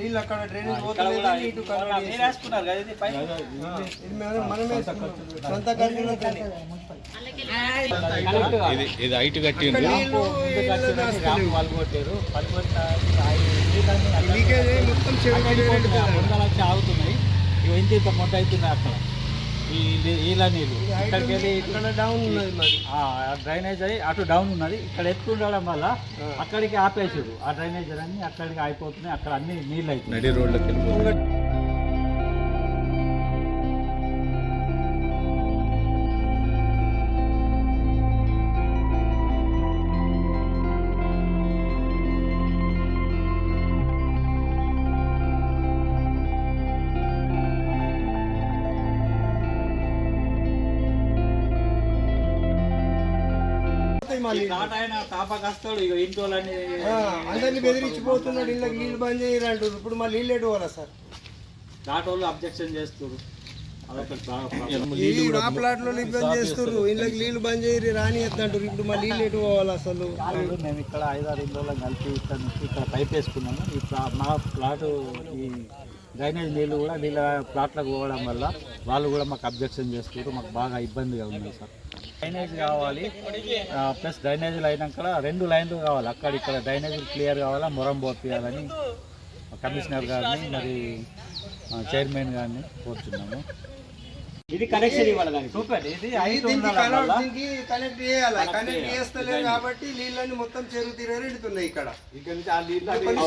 నీళ్ళు అక్కడ డ్రైనేజ్ పోతలేదు ఇటు మీరు వేసుకున్నారు కదా ఇది పైన? ఇది మనం- మనమే. సొంత ఖర్చులతోనే. ఇది హైట్. వాళ్ళు కొట్టారు. అయ్యి మొత్తం చెడు ఆగుతున్నాయి. ఇవి ఇంత ఇంత మొట్ట అవుతున్నాయి అక్కడ. ఈ ఈల నీళ్ళు. ఇక్కడికి వెళ్ళి డౌన్ ఉన్నది మరి. ఆ, డ్రైనేజ్ అయ్యి అటు డౌన్ ఉన్నది. ఇక్కడ ఎత్తు ఉండడం వల్ల అక్కడికి ఆపేసారు ఆ డ్రైనేజ్ అన్ని అక్కడికి అయిపోతున్నాయి అక్కడ అన్ని నీళ్ళు అవుతున్నాయి మళ్ళీ. అందరినీ బెదిరించిపోతున్నాడు ఇళ్ళకి నీళ్ళు బంద్ చేయరు అంటారు ఇప్పుడు మళ్ళీ నీళ్ళు ఎటు పోవాలా సార్? దాటోళ్ళు అబ్జెక్షన్ చేస్తారు. ఈ నా ప్లాట్లో ఇబ్బంది చేస్తారు ఇళ్ళకి నీళ్ళు బంద్ చేయరు రాని ఎత్తంటారు ఇప్పుడు మళ్ళీ నీళ్ళు ఎటు పోవాలి అసలు? మేము ఇక్కడ ఐదారు ఇంట్లో కలిపి ఇక్కడ ఇక్కడ పైప్ వేసుకున్నాము. ఈ మా ప్లాట్ ఈ డ్రైనేజ్ నీళ్ళు కూడా వీళ్ళ ప్లాట్లకు పోవడం వల్ల వాళ్ళు కూడా మాకు అబ్జెక్షన్ చేస్తారు మాకు బాగా ఇబ్బందిగా ఉంది సార్. డ్రైనేజ్ కావాలి. ఆ, ప్లస్ డ్రైనేజీలు అయినాక రెండు లైన్లు కావాలి. అక్కడ ఇక్కడ డ్రైనేజీలు క్లియర్ కావాలా మొరం పోపియాలని కమిషనర్ గారిని మరి ఆ, చైర్మన్ గారిని కోరుతున్నాము ఇది కనెక్షన్ ఇవ్వాలి దానికి. చూపండి ఇది దీనికి కనెక్ట్ చేయాలి? కనెక్ట్ చేస్తలేదు కాబట్టి నీళ్ళని మొత్తం చెరువు తీరే ఇక్కడ.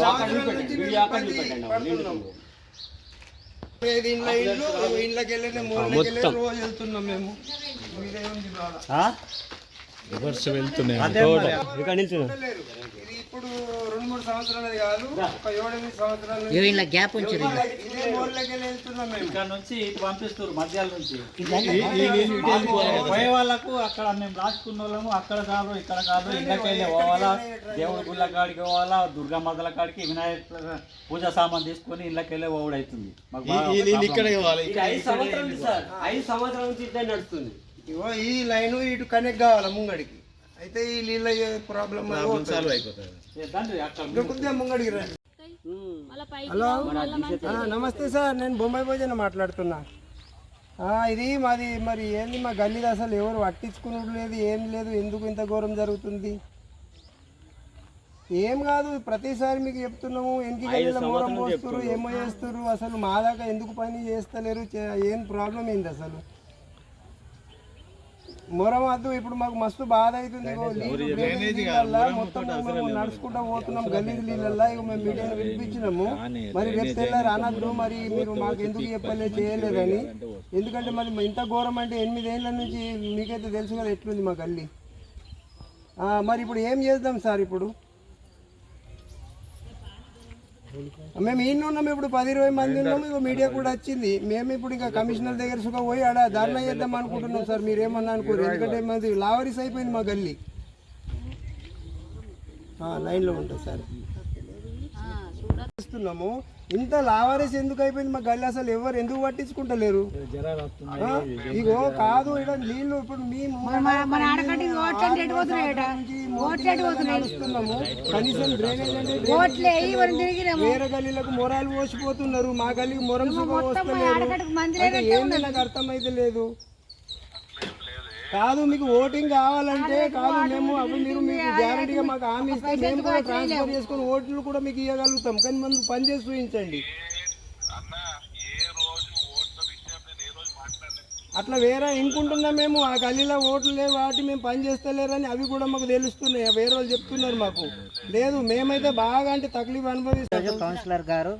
సంవత్సరాల నుంచి మేము ఇబ్బంది ఇది ఇండ్ల ఇల్లు ఇండ్లకి వెళ్ళిన వెళ్ళి రోజు వెళ్తున్నాం మేము? రివర్స్. ఇది ఇప్పుడు రెండు మూడు సంవత్సరాలది కాదు ఒక ఏడెనిమిది సంవత్సరాల నుంచి ఇలా గ్యాప్ ఉంచారు ఇదే వెళ్తున్నాం మేము. ఇక్కడ నుంచి ఇటు పంపిస్తారు మధ్యాల నుంచి. పోయే వాళ్ళకు అక్కడ మేము రాసుకున్న వాళ్ళము అక్కడ కాదు ఇక్కడ కాదు ఇళ్ళకి వెళ్ళి పోవాలా దేవుడి గుళ్ళ కాడికి పోవాలా దుర్గామాతల కాడికి వినాయక పూజ సామాన్ తీసుకొని ఇళ్ళకి వెళ్ళి పోవడం అవుతుంది. మాకు బాగా problem. ఇగో ఈ లైన్ ఇటు కనెక్ట్ కావాలి ముంగడికి? అయితే ఈ నీళ్ళ ప్రాబ్లం కొద్దిగా ముంగడికి రండి హలో? నమస్తే సార్ నేను బొంబాయి భోజనం మాట్లాడుతున్నా. ఆ, ఇది మాది మరి ఏంది మా గల్లీది అసలు ఎవరు పట్టించుకున్నది లేదు ఏం లేదు ఎందుకు ఇంత ఘోరం జరుగుతుంది? ఏం కాదు ప్రతిసారి మీకు చెప్తున్నాము ఎనికి గల్లీలో మూరం పోస్తారు ఏమో చేస్తారు అసలు మా దాకా ఎందుకు పని చేస్తలేరు చే- ఏం ప్రాబ్లం ఏంది అసలు? మొరం వద్దు ఇప్పుడు మాకు మస్తు బాధ అవుతుంది మొత్తం నడుచుకుంటా పోతున్నాం గల్లీ నీళ్ళల్లా ఇక మేము మీడియాలో వినిపించినాము మరి రేపు తెల్లారు అనద్దు మరి మీరు మాకు ఎందుకు చెప్పలే చేయలేదని? ఎందుకంటే మరి ఇంత ఘోరం అంటే ఎనిమిది ఏళ్ళ నుంచి మీకైతే తెలుసు కదా ఎట్లుంది మా గల్లీ. మరి ఇప్పుడు ఏం చేద్దాం సార్ ఇప్పుడు? మేము ఈయన ఉన్నాం ఇప్పుడు పది ఇరవై మంది ఉన్నాము ఇక మీడియా కూడా వచ్చింది. మేము ఇప్పుడు ఇంకా కమిషనర్ దగ్గర సుఖ పోయి ఆడ ధర్నా చేద్దాం అనుకుంటున్నాం సార్ మీరు ఏమన్నా అనుకోరు. ఎందుకంటే మాది లావరీస్ అయిపోయింది మా గల్లీ. లైన్లో ఉంటుంది సార్. చేస్తున్నాము. ఇంత లావారీస్ ఎందుకు అయిపోయింది? మా గల్లీ అసలు ఎవరు ఎందుకు పట్టించుకుంటలేరు? ఇగో కాదు ఇక్కడ నీళ్ళు ఇప్పుడు మేము నడుస్తున్నాము. కనీసం డ్రైనేజ్ వేరే గల్లీలకు మొరాలు పోసిపోతున్నారు. మా గల్లీకి మొరం ఏంది నాకు అర్థమైతే లేదు కాదు మీకు ఓటింగ్ కావాలంటే కాదు మేము అప్పుడు మీరు మీకు గ్యారంటీగా మాకు హామీ ఇస్తే మేము కూడా ట్రాన్స్ఫర్ చేసుకొని ఓట్లు కూడా మీకు ఇవ్వగలుగుతాం. కానీ మనం పని చేసి చూపించండి. అట్లా వేరే ఇంకుంటున్నాం మేము? ఆ గల్లీలో ఓట్లు లేవు వాటి మేము పని చేస్తలేరని అవి కూడా మాకు తెలుస్తున్నాయి. వేరే వాళ్ళు చెప్తున్నారు మాకు. లేదు మేమైతే బాగా అంటే తక్లీఫ్ అనుభవిస్తాం. కౌన్సిలర్ గారు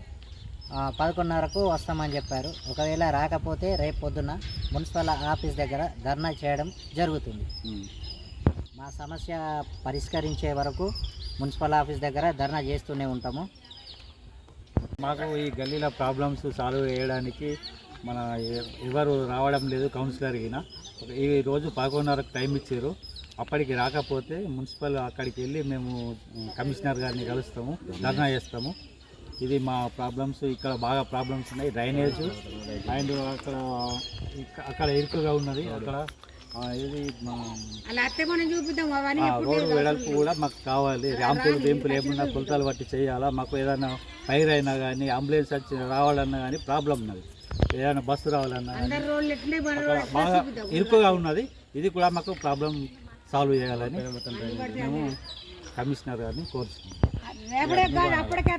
పదకొండున్నరకు వస్తామని చెప్పారు. ఒకవేళ రాకపోతే రేపు పొద్దున మున్సిపల్ ఆఫీస్ దగ్గర ధర్నా చేయడం జరుగుతుంది. మా సమస్య పరిష్కరించే వరకు మున్సిపల్ ఆఫీస్ దగ్గర ధర్నా చేస్తూనే ఉంటాము. మాకు ఈ గల్లీల ప్రాబ్లమ్స్ సాల్వ్ చేయడానికి మన ఎవరు రావడం లేదు కౌన్సిలర్ గిన ఈ రోజు పదకొండున్నరకు టైం ఇచ్చారు. అప్పటికి రాకపోతే మున్సిపల్ అక్కడికి వెళ్ళి మేము కమిషనర్ గారిని కలుస్తాము ధర్నా చేస్తాము. ఇది మా ప్రాబ్లమ్స్ ఇక్కడ బాగా ప్రాబ్లమ్స్ ఉన్నాయి. డ్రైనేజ్ అండ్ అక్కడ అక్కడ ఇరుకుగా ఉన్నది. అక్కడ ఇది రోడ్డు వెడల్పు కూడా మాకు కావాలి. ర్యాంపులు బెంపులు ఏమన్నా కొలతలు బట్టి చేయాలా? మాకు ఏదైనా ఫైర్ అయినా కానీ అంబులెన్స్ వచ్చి రావాలన్నా కానీ ప్రాబ్లం ఉన్నది. ఏదైనా బస్సు రావాలన్నా బాగా ఇరుకుగా ఉన్నది. ఇది కూడా మాకు ప్రాబ్లం సాల్వ్ చేయాలని మేము కమిషనర్ గారిని కోరుతున్నాం అప్పటికే